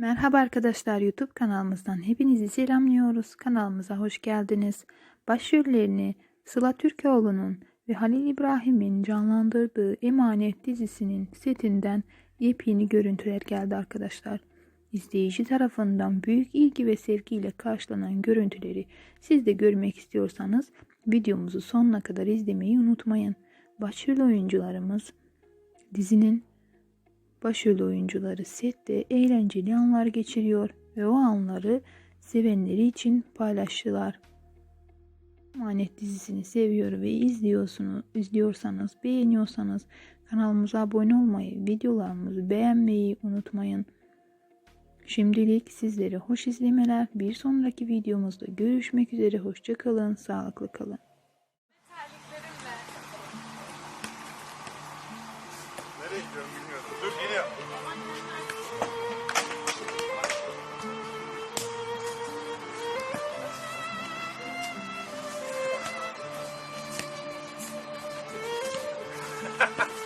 Merhaba arkadaşlar YouTube kanalımızdan hepinizi selamlıyoruz. Kanalımıza hoş geldiniz. Başrollerini Sıla Türkoğlu'nun ve Halil İbrahim'in canlandırdığı Emanet dizisinin setinden yepyeni görüntüler geldi arkadaşlar. İzleyici tarafından büyük ilgi ve sevgiyle karşılanan görüntüleri siz de görmek istiyorsanız videomuzu sonuna kadar izlemeyi unutmayın. Başrol oyuncularımız dizinin Başrol oyuncuları sette eğlenceli anlar geçiriyor ve o anları sevenleri için paylaştılar. Emanet dizisini seviyor ve izliyorsunuz, izliyorsanız, beğeniyorsanız kanalımıza abone olmayı, videolarımızı beğenmeyi unutmayın. Şimdilik sizlere hoş izlemeler. Bir sonraki videomuzda görüşmek üzere. Hoşça kalın, sağlıklı kalın. 都停了。哈哈。